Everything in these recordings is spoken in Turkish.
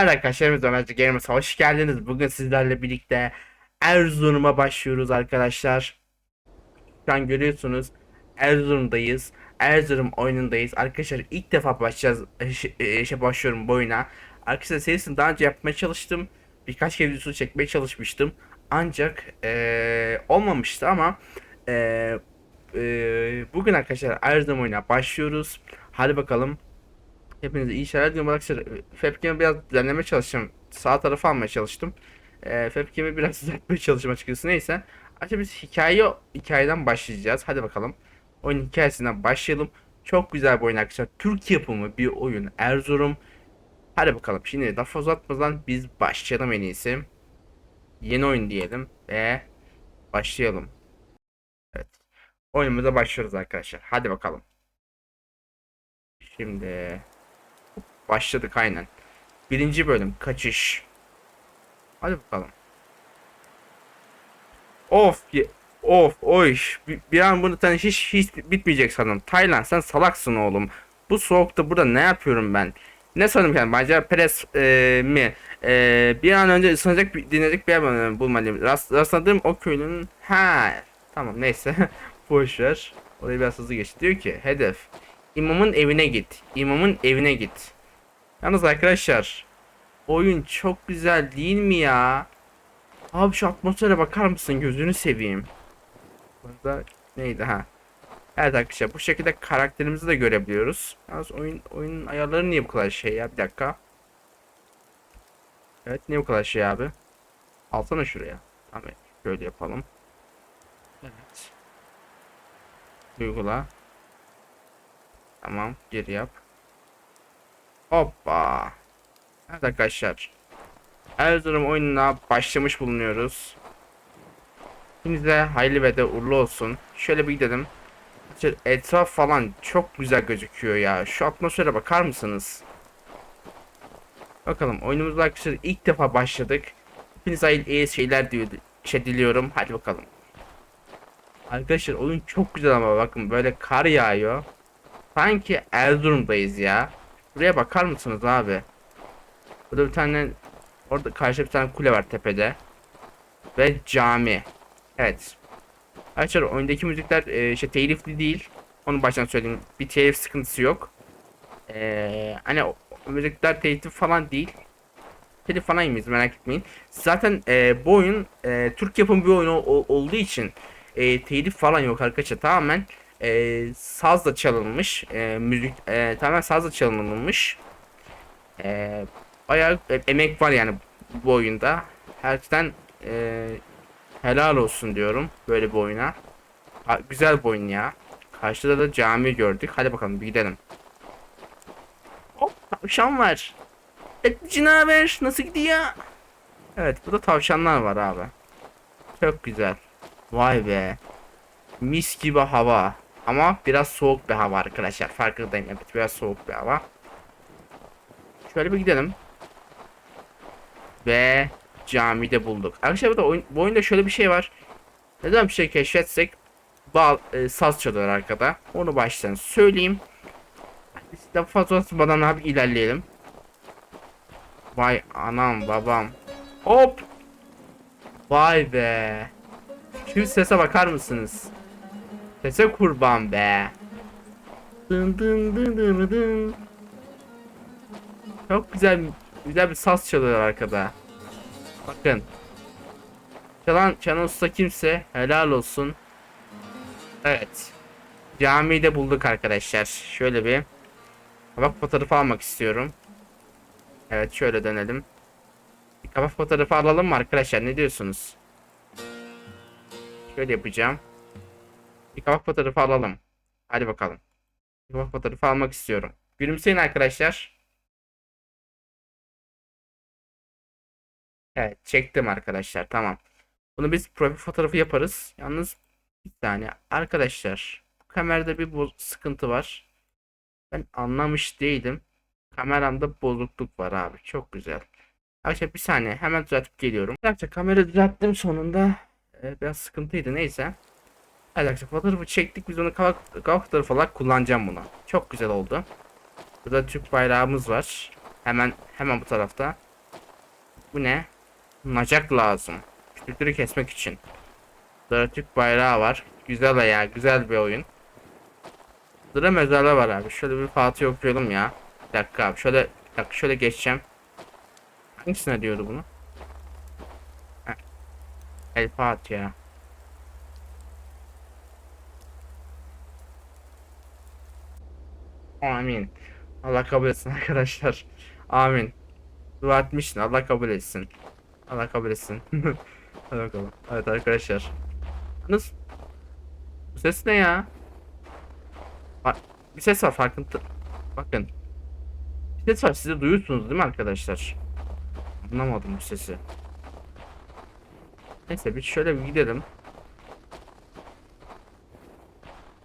Evet arkadaşlar biz Ömerci Gamers'a hoş geldiniz. Bugün sizlerle birlikte Erzurum'a başlıyoruz arkadaşlar. Şu an görüyorsunuz Erzurum'dayız. Erzurum oyunundayız. Arkadaşlar ilk defa başlayacağız. e, şey- e, başlıyorum bu oyuna. Arkadaşlar serisini daha önce yapmaya çalıştım. Birkaç kez videosu çekmeye çalışmıştım. Ancak e, olmamıştı ama e, e, bugün arkadaşlar Erzurum oyuna başlıyoruz. Hadi bakalım. Hepinize iyi şeyler diliyorum arkadaşlar. Fapcam'i biraz düzenlemeye çalışacağım. Sağ tarafa almaya çalıştım. E, Fapcam'i biraz düzeltmeye çalışacağım açıkçası. Neyse. Artık biz hikaye hikayeden başlayacağız. Hadi bakalım. Oyun hikayesinden başlayalım. Çok güzel bir oyun arkadaşlar. Türk yapımı bir oyun. Erzurum. Hadi bakalım. Şimdi laf uzatmadan biz başlayalım en iyisi. Yeni oyun diyelim ve başlayalım. Evet. Oyunumuza başlıyoruz arkadaşlar. Hadi bakalım. Şimdi başladık aynen. Birinci bölüm kaçış. Hadi bakalım. Of of oy bir, bir an bunu sen hiç hiç bitmeyecek sanırım. Taylan sen salaksın oğlum. Bu soğukta burada ne yapıyorum ben? Ne sanırım yani Macera Perez e, mi? E, bir an önce ısınacak dinledik bir yer bul- bulmalıyım. Rast, rastladığım o köylünün ha tamam neyse boş. Orayı biraz hızlı geç. Diyor ki hedef imamın evine git. İmamın evine git. Yalnız arkadaşlar oyun çok güzel değil mi ya? Abi şu atmosfere bakar mısın? Gözünü seveyim. Burada neydi ha? Evet arkadaşlar bu şekilde karakterimizi de görebiliyoruz. Yalnız oyun oyunun ayarları niye bu kadar şey ya? Bir dakika. Evet niye bu kadar şey abi? Alsana şuraya. Tamam şöyle yapalım. Evet. Uygula. Tamam geri yap. Hoppa. Evet arkadaşlar. Erzurum oyununa başlamış bulunuyoruz. Hepinize hayırlı ve de uğurlu olsun. Şöyle bir gidelim. Etraf falan çok güzel gözüküyor ya. Şu atmosfere bakar mısınız? Bakalım oyunumuzda arkadaşlar ilk defa başladık. Hepinize hayırlı iyi şeyler diyor, şey diliyorum. Hadi bakalım. Arkadaşlar oyun çok güzel ama bakın böyle kar yağıyor. Sanki Erzurum'dayız ya. Buraya bakar mısınız abi? Burada bir tane orada karşıda bir tane kule var tepede. Ve cami. Evet. Arkadaşlar oyundaki müzikler e, işte telifli değil. Onu baştan söyleyeyim. Bir telif sıkıntısı yok. E, hani o, o müzikler telif falan değil. Telif falan yemeyiz merak etmeyin. Zaten e, bu oyun e, Türk yapımı bir oyun ol- olduğu için e, telif falan yok arkadaşlar. Tamamen e, sazla çalınmış. E, müzik e, tamamen sazla çalınmış. E, bayağı e- emek var yani bu oyunda. Herkeden e, helal olsun diyorum böyle bir oyuna. Ha, güzel bir oyun ya. Karşıda da cami gördük. Hadi bakalım bir gidelim. Hop tavşan var. Etlici ne haber? Nasıl gidiyor? Evet burada tavşanlar var abi. Çok güzel. Vay be. Mis gibi hava. Ama biraz soğuk bir hava arkadaşlar. Farkındayım evet biraz soğuk bir hava. Şöyle bir gidelim. Ve camide bulduk. Arkadaşlar burada oyun, bu oyunda şöyle bir şey var. Neden bir şey keşfetsek bal, e, saz çalıyor arkada. Onu baştan söyleyeyim. De fazla uzatmadan abi ilerleyelim. Vay anam babam. Hop. Vay be. Şu sese bakar mısınız? Sese kurban be. Dın dın dın dın dın. Çok güzel güzel bir saz çalıyor arkada. Bakın. Çalan çalan usta kimse helal olsun. Evet. Camiyi de bulduk arkadaşlar. Şöyle bir kabak fotoğrafı almak istiyorum. Evet şöyle dönelim. Bir kabak fotoğrafı alalım mı arkadaşlar? Ne diyorsunuz? Şöyle yapacağım. Bir kabak fotoğrafı alalım. Hadi bakalım. Bir kabak fotoğrafı almak istiyorum. Gülümseyin arkadaşlar. Evet çektim arkadaşlar tamam. Bunu biz profil fotoğrafı yaparız. Yalnız bir saniye arkadaşlar. Bu kamerada bir sıkıntı var. Ben anlamış değilim. Kameramda bozukluk var abi. Çok güzel. Arkadaşlar bir saniye hemen düzeltip geliyorum. Arkadaşlar kamera düzelttim sonunda. Ee, biraz sıkıntıydı neyse. Arkadaşlar fotoğrafı çektik. Biz onu kavak, kavak fotoğrafı kullanacağım bunu. Çok güzel oldu. Burada Türk bayrağımız var. Hemen hemen bu tarafta. Bu ne? Nacak lazım. Kütükleri kesmek için. Burada Türk bayrağı var. Güzel ya. Güzel bir oyun. Burada mezarlar var abi. Şöyle bir Fatih okuyalım ya. Bir dakika abi. Şöyle, bir dakika şöyle geçeceğim. Hangisine diyordu bunu? Heh. El Fatiha. Amin. Allah kabul etsin arkadaşlar. Amin. Dua etmişsin. Allah kabul etsin. Allah kabul etsin. Hadi bakalım. Evet arkadaşlar. Yalnız bu ses ne ya? Bak, bir ses var farkında. Bakın. Bir ses var siz de duyuyorsunuz değil mi arkadaşlar? Anlamadım bu sesi. Neyse bir şöyle bir gidelim.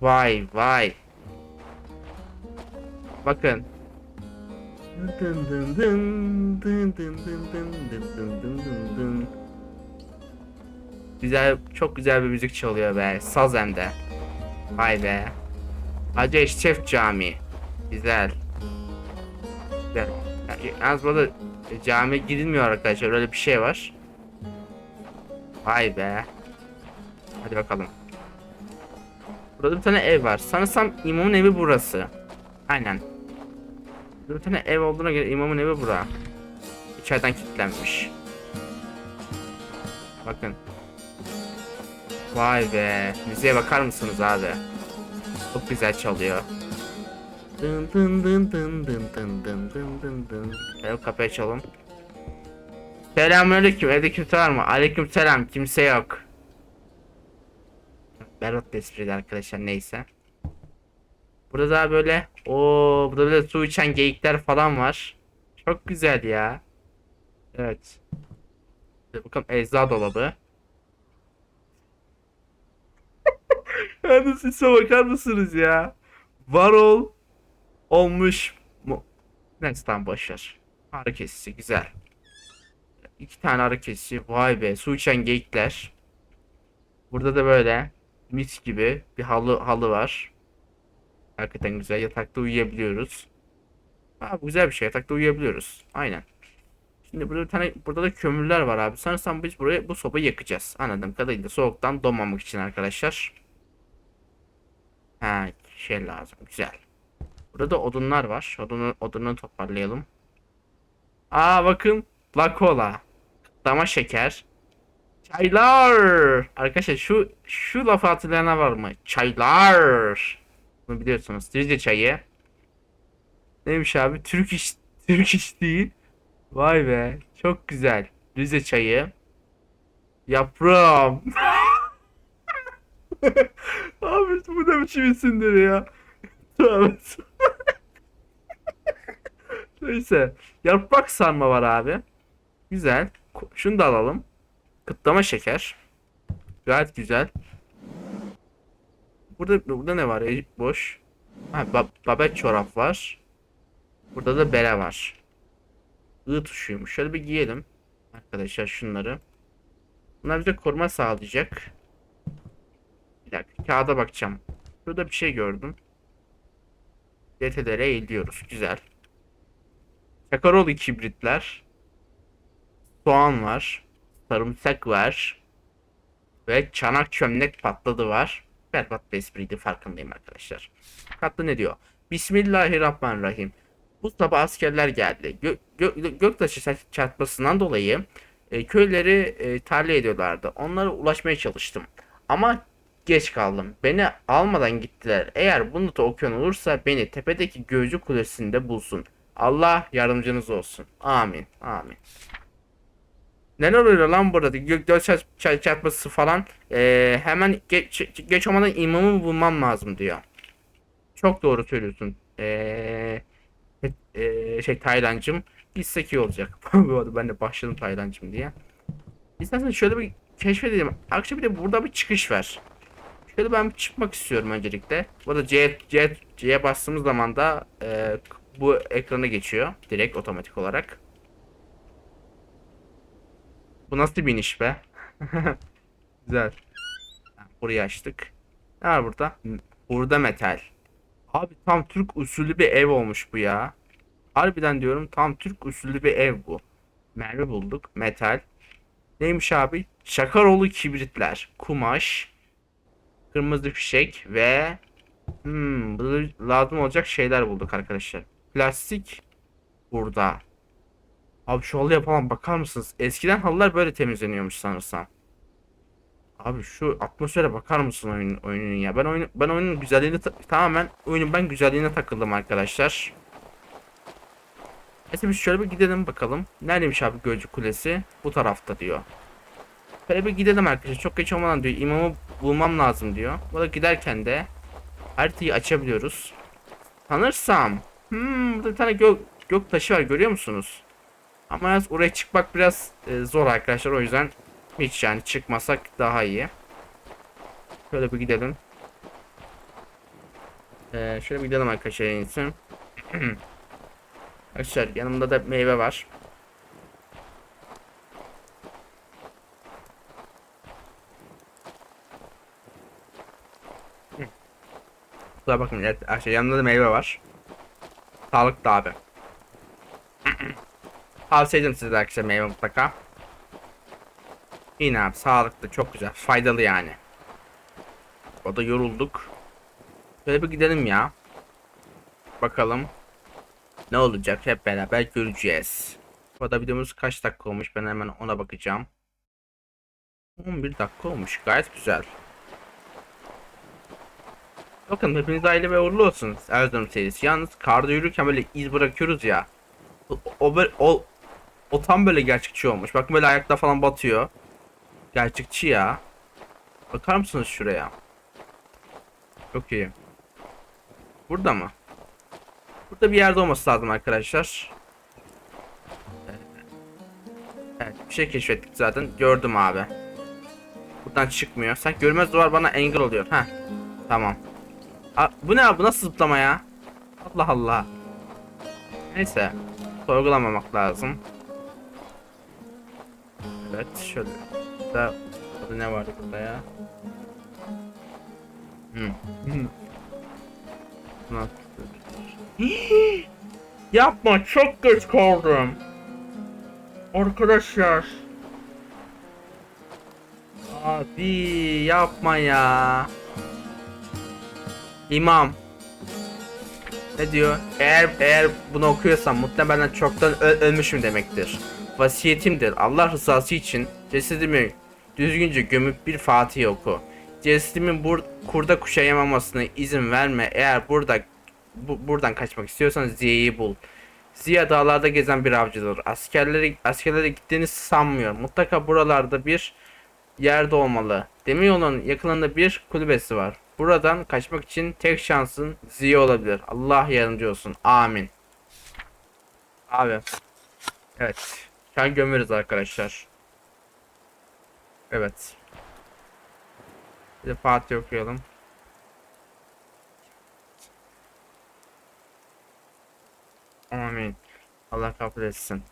Vay vay. Bakın. Güzel, çok güzel bir müzik çalıyor be. Saz hem de. Vay be. Hacı Eşref Camii. Güzel. Güzel. Yani, yalnız burada e, camiye girilmiyor arkadaşlar. Öyle bir şey var. Vay be. Hadi bakalım. Burada bir tane ev var. Sanırsam imamın evi burası. Aynen. Tane ev olduğuna göre imamın evi bura. İçeriden kilitlenmiş. Bakın. Vay be. Müziğe bakar mısınız abi? Çok güzel çalıyor. Dın dın dın dın dın dın dın dın dın dın. Evet kapıyı açalım. Selamünaleyküm. Evde kimse var mı? Aleyküm selam. Kimse yok. Berot espriydi arkadaşlar neyse. Burada daha böyle o burada böyle su içen geyikler falan var. Çok güzel ya. Evet. Bir Bakalım ecza dolabı. Yani size bakar mısınız ya? Varol olmuş mu? Neyse tamam boşver. Kesici güzel. İki tane kesici. Vay be su içen geyikler. Burada da böyle mis gibi bir halı halı var. Hakikaten güzel. Yatakta uyuyabiliyoruz. Aa, bu güzel bir şey. Yatakta uyuyabiliyoruz. Aynen. Şimdi burada bir tane burada da kömürler var abi. Sanırsam biz buraya bu sobayı yakacağız. Anladığım kadarıyla soğuktan donmamak için arkadaşlar. Ha, şey lazım. Güzel. Burada da odunlar var. Odunu, odunu toparlayalım. Aa bakın. La cola. Dama şeker. Çaylar. Arkadaşlar şu şu lafı hatırlayana var mı? Çaylar. Bunu biliyorsunuz. Rize çayı. Neymiş abi? Türk iş Türk iş değil. Vay be. Çok güzel. Rize çayı. Yaprağım. abi bu ne biçim isimdir ya? Neyse. Yaprak sarma var abi. Güzel. Şunu da alalım. Kıtlama şeker. Gayet güzel. Burada burada ne var? Boş. Ha, ba babet çorap var. Burada da bere var. I tuşuymuş. Şöyle bir giyelim. Arkadaşlar şunları. Bunlar bize koruma sağlayacak. Bir dakika kağıda bakacağım. Burada bir şey gördüm. DTDR'e eğiliyoruz. Güzel. Çakaroğlu kibritler. Soğan var. Sarımsak var. Ve çanak çömlek patladı var. Berbat bir espriydi farkındayım arkadaşlar. Katlı ne diyor? Bismillahirrahmanirrahim. Bu sabah askerler geldi. Gö gö göktaşı çar- çarpmasından dolayı e, köyleri e, tahliye ediyorlardı. Onlara ulaşmaya çalıştım. Ama geç kaldım. Beni almadan gittiler. Eğer bunu da okuyan olursa beni tepedeki gözcü kulesinde bulsun. Allah yardımcınız olsun. Amin. Amin. Neler oluyor lan burada? Gökdelen çarp- çarp- çarpması falan. Ee, hemen geç, geç olmadan imamı bulmam lazım diyor. Çok doğru söylüyorsun. Ee, ee, şey Taylancım. Gitsek iyi olacak. Ben de başladım Taylancım diye. İstersen şöyle bir keşfedelim. Akşam bir de burada bir çıkış var. Şöyle ben çıkmak istiyorum öncelikle. Bu arada C, C, C'ye bastığımız zaman da ee, bu ekrana geçiyor. Direkt otomatik olarak. Bu nasıl bir iniş be? Güzel. Burayı açtık. Ne var burada? Burada metal. Abi tam Türk usulü bir ev olmuş bu ya. Harbiden diyorum tam Türk usulü bir ev bu. Mermi bulduk. Metal. Neymiş abi? Şakaroğlu kibritler. Kumaş. Kırmızı fişek ve hmm, lazım olacak şeyler bulduk arkadaşlar. Plastik burada. Abi şu halıya falan bakar mısınız? Eskiden halılar böyle temizleniyormuş sanırsam. Abi şu atmosfere bakar mısın oyun, oyunun ya? Ben oyun ben oyunun güzelliğini ta- tamamen oyunun ben güzelliğine takıldım arkadaşlar. Neyse biz şöyle bir gidelim bakalım. Neredeymiş abi Gölcük Kulesi? Bu tarafta diyor. Şöyle bir gidelim arkadaşlar. Çok geç olmadan diyor. İmamı bulmam lazım diyor. Burada giderken de haritayı açabiliyoruz. Sanırsam. Hmm, burada bir tane gök, gök taşı var görüyor musunuz? Ama yalnız oraya çıkmak biraz e, zor arkadaşlar. O yüzden hiç yani çıkmasak daha iyi. Şöyle bir gidelim. Ee, şöyle bir gidelim arkadaşlar en iyisi. Arkadaşlar yanımda da meyve var. Kusura bakın evet, arkadaşlar yanımda da meyve var. Sağlıklı abi. Tavsiye ederim size arkadaşlar meyve mutlaka. Yine abi sağlıklı çok güzel faydalı yani. O da yorulduk. Böyle bir gidelim ya. Bakalım. Ne olacak hep beraber göreceğiz. Bu da videomuz kaç dakika olmuş ben hemen ona bakacağım. 11 dakika olmuş gayet güzel. Bakın hepiniz aile ve uğurlu olsun Erzurum serisi. Yalnız karda yürürken böyle iz bırakıyoruz ya. O, o, o, o tam böyle gerçekçi olmuş. Bakın böyle ayakta falan batıyor. Gerçekçi ya. Bakar mısınız şuraya? Çok iyi. Burada mı? Burada bir yerde olması lazım arkadaşlar. Evet bir şey keşfettik zaten. Gördüm abi. Buradan çıkmıyor. Sanki görmez duvar bana engel oluyor. Heh. Tamam. Aa, bu ne abi? Nasıl zıplama ya? Allah Allah. Neyse. Sorgulamamak lazım. Evet şöyle. Burada, burada ne vardı burada ya? Hmm. Hmm. Yapma çok geç kaldım. Arkadaşlar. Abi yapma ya. İmam. Ne diyor? Eğer eğer bunu okuyorsam muhtemelen çoktan ölmüşüm demektir. Vasiyetimdir. Allah rızası için cesedimi düzgünce gömüp bir Fatiha oku. Cesedimin bur kurda kuşa yamamasına izin verme. Eğer burada bu, buradan kaçmak istiyorsan Ziya'yı bul. Ziya dağlarda gezen bir avcıdır. Askerleri askerlere gittiğini sanmıyorum. Mutlaka buralarda bir yerde olmalı. Demiryolunun yakınında bir kulübesi var. Buradan kaçmak için tek şansın Ziya olabilir. Allah yardımcı olsun. Amin. Abi. Evet. An gömeriz arkadaşlar. Evet. Bir de Fatih okuyalım. Amin. Allah kabul etsin.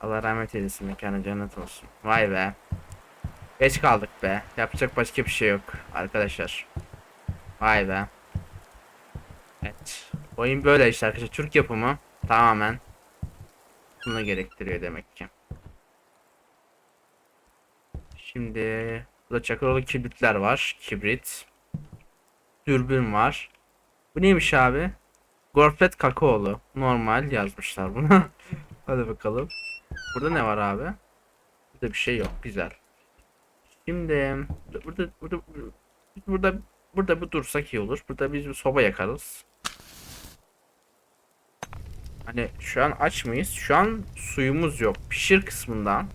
Allah rahmet eylesin. Mekanı cennet olsun. Vay be. Geç kaldık be. Yapacak başka bir şey yok arkadaşlar. Vay be. Evet. Oyun böyle işte arkadaşlar. Türk yapımı tamamen bunu gerektiriyor demek ki. Şimdi burada çakıroğlu kibritler var. Kibrit. Dürbün var. Bu neymiş abi? Gorfet kakaolu. Normal yazmışlar buna. Hadi bakalım. Burada ne var abi? Burada bir şey yok. Güzel. Şimdi burada burada burada burada bir dursak iyi olur. Burada biz bir soba yakarız. Hani şu an aç mıyız? Şu an suyumuz yok. Pişir kısmından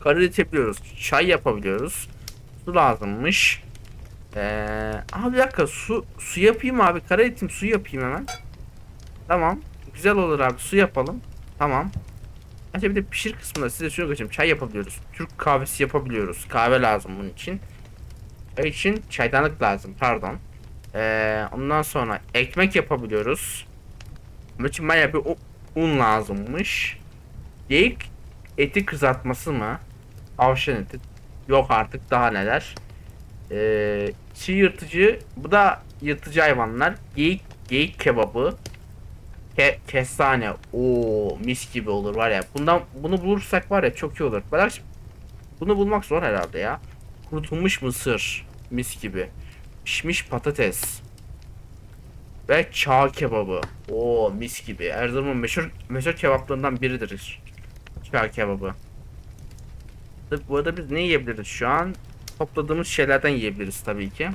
karı üretebiliyoruz. Çay yapabiliyoruz. Su lazımmış. Ee, abi bir dakika su su yapayım abi. Kara etim su yapayım hemen. Tamam. Güzel olur abi. Su yapalım. Tamam. Ayrıca bir de pişir kısmında size şunu göstereyim. Çay yapabiliyoruz. Türk kahvesi yapabiliyoruz. Kahve lazım bunun için. Çay için çaydanlık lazım. Pardon. Ee, ondan sonra ekmek yapabiliyoruz. Bunun için bayağı bir un lazımmış. Geyik eti kızartması mı? Tavşan eti. Yok artık daha neler. Ee, çiğ yırtıcı. Bu da yırtıcı hayvanlar. Geyik, geyik kebabı. Ke kestane. Oo mis gibi olur var ya. Bundan bunu bulursak var ya çok iyi olur. Bak bunu bulmak zor herhalde ya. Kurutulmuş mısır mis gibi. Pişmiş patates. Ve çağ kebabı. Oo mis gibi. Erzurum'un meşhur meşhur kebaplarından biridir. Çağ kebabı. Bu arada biz ne yiyebiliriz şu an? Topladığımız şeylerden yiyebiliriz tabii ki.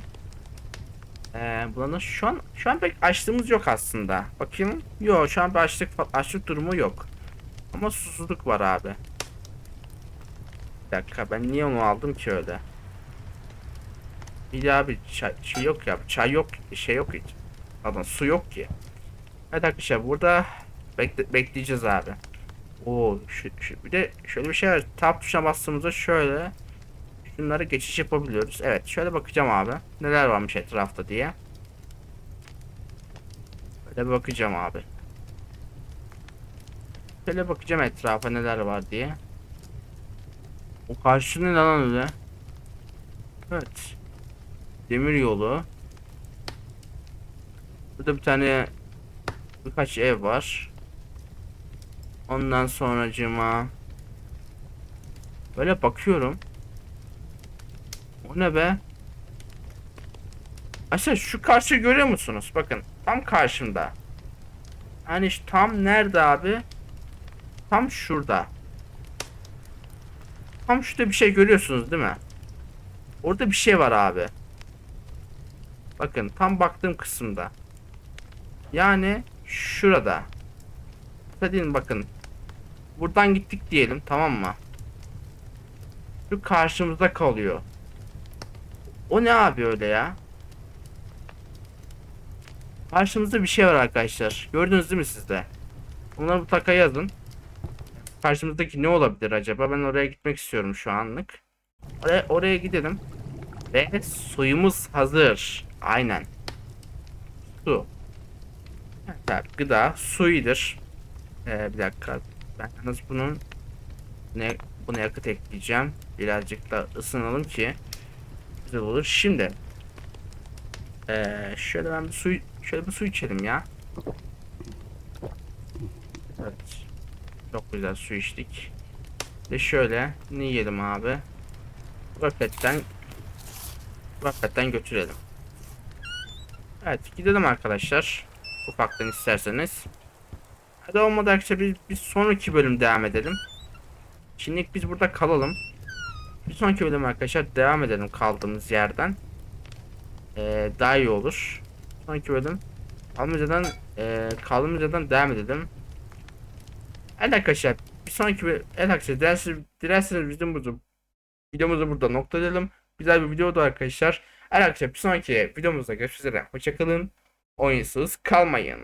Ee, buranın şu an şu an pek açlığımız yok aslında. Bakayım. Yok şu an bir açlık açlık durumu yok. Ama susuzluk var abi. Bir dakika ben niye onu aldım ki öyle? Bir de abi çay, şey yok ya çay yok şey yok hiç. Pardon su yok ki. Evet arkadaşlar burada bekle, bekleyeceğiz abi. Oo şu, şu, bir de şöyle bir şey var. Tab tuşuna bastığımızda şöyle şunları geçiş yapabiliyoruz. Evet şöyle bakacağım abi. Neler varmış etrafta diye. Böyle bakacağım abi. Şöyle bakacağım etrafa neler var diye. O karşı ne lan öyle? Evet. Demir yolu. Burada bir tane birkaç ev var. Ondan sonracıma böyle bakıyorum. O ne be? Aşağı şu karşı görüyor musunuz? Bakın tam karşımda. Yani şu tam nerede abi? Tam şurada. Tam şurada bir şey görüyorsunuz değil mi? Orada bir şey var abi. Bakın tam baktığım kısımda. Yani şurada. Hadi bakın. Buradan gittik diyelim tamam mı? Şu karşımızda kalıyor. O ne abi öyle ya? Karşımızda bir şey var arkadaşlar. Gördünüz değil mi siz de? Bunları mutlaka yazın. Karşımızdaki ne olabilir acaba? Ben oraya gitmek istiyorum şu anlık. Oraya, oraya gidelim. Ve suyumuz hazır. Aynen. Su. Abi, gıda suyudur. Ee, bir dakika. Ben yalnız bunun ne buna yakıt ekleyeceğim. Birazcık da ısınalım ki güzel olur. Şimdi ee, şöyle ben bir su şöyle bir su içelim ya. Evet. Çok güzel su içtik. Ve şöyle ne yiyelim abi? Roketten Roketten götürelim. Evet gidelim arkadaşlar. Ufaktan isterseniz. Hadi olmadı arkadaşlar biz, biz sonraki bölüm devam edelim. Şimdilik biz burada kalalım. Bir sonraki bölüm arkadaşlar devam edelim kaldığımız yerden. Ee, daha iyi olur. Sonraki bölüm Almaca'dan e, kaldığımız devam edelim. Evet arkadaşlar bir sonraki bölüm evet arkadaşlar dilerseniz, dilerseniz bu videomuzu burada noktalayalım. Güzel bir video oldu arkadaşlar. Evet arkadaşlar bir sonraki videomuzda görüşmek üzere. Hoşçakalın. Oyunsuz kalmayın.